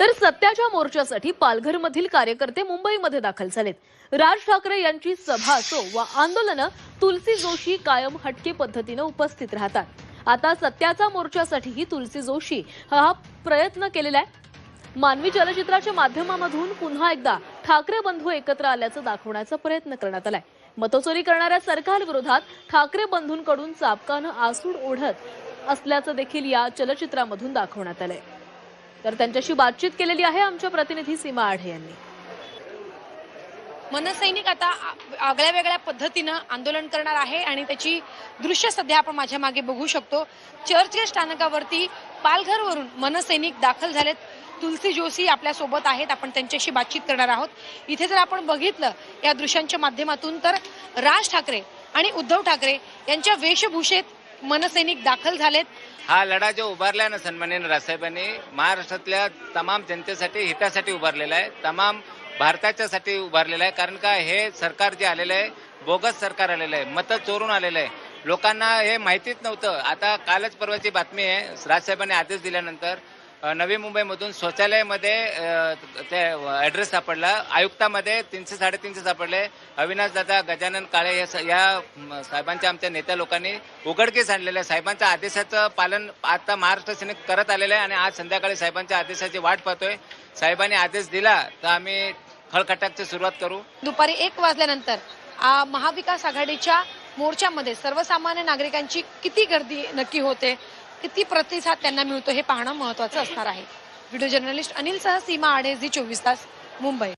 तर सत्याच्या मोर्चासाठी पालघरमधील कार्यकर्ते मुंबईमध्ये दाखल झालेत. राज ठाकरे यांची सभा असो वा आंदोलनं तुलसी जोशी कायम हटके पद्धतीनं उपस्थित राहतात. आता सत्याचा मोर्चासाठीही तुलसी जोशी हा प्रयत्न केलेला आहे. मानवी चलचित्राच्या माध्यमामधून पुन्हा एकदा ठाकरे बंधू एकत्र आल्याचं दाखवण्याचा प्रयत्न करण्यात आलाय. मतचोरी करणाऱ्या सरकारविरोधात ठाकरे बंधूंकडून चापकानं आसूड ओढत असल्याचं देखील या चलचित्रामधून दाखवण्यात आलंय. तर त्यांच्याशी बातचीत केलेली आहे आमच्या प्रतिनिधी सीमा आढे यांनी. मनसैनिक आता आ- आगळ्या वेगळ्या पद्धतीनं आंदोलन करणार आहे आणि त्याची दृश्य सध्या आपण माझ्या मागे बघू शकतो. चर्चगेट स्थानकावरती पालघरवरून मनसैनिक दाखल झालेत. तुलसी जोशी आपल्यासोबत आहेत. आपण त्यांच्याशी बातचीत करणार आहोत. इथे जर आपण बघितलं या दृश्यांच्या माध्यमातून तर राज ठाकरे आणि उद्धव ठाकरे यांच्या वेशभूषेत मनसैनिक दाखल झालेत. हा लढा जो उभारला ना सन्माननीय राजसाहेबांनी महाराष्ट्रातल्या तमाम जनतेसाठी हितासाठी उभारलेला आहे. तमाम भारताच्यासाठी उभारलेला आहे. कारण का हे सरकार जे आलेलं आहे बोगस सरकार आलेलं आहे. मतं चोरून आलेलं आहे. लोकांना हे माहितीच नव्हतं. आता कालच परवाची बातमी आहे. राजसाहेबांनी आदेश दिल्यानंतर नवी मुंबईमधून शौचालयामध्ये ते ॲड्रेस सापडला. आयुक्तामध्ये तीनशे साडेतीनशे सापडले. अविनाश दादा गजानन काळे या स- या साहेबांच्या आमच्या नेत्या लोकांनी उघडकीस आणलेलं आहे साहेबांच्या आदेशाचं पालन आता महाराष्ट्र सैनिक करत आलेलं आहे आणि आज संध्याकाळी साहेबांच्या आदेशाची वाट पाहतोय. साहेबांनी आदेश दिला तर आम्ही खळखटाकची सुरुवात करू. दुपारी एक वाजल्यानंतर महाविकास आघाडीच्या मोर्चामध्ये सर्वसामान्य नागरिकांची किती गर्दी नक्की होते? किती प्रतिसाद त्यांना मिळतो हे पाहणं महत्वाचं असणार आहे. व्हिडिओ जर्नलिस्ट अनिल सह सीमा आडे झी चोवीस तास मुंबई.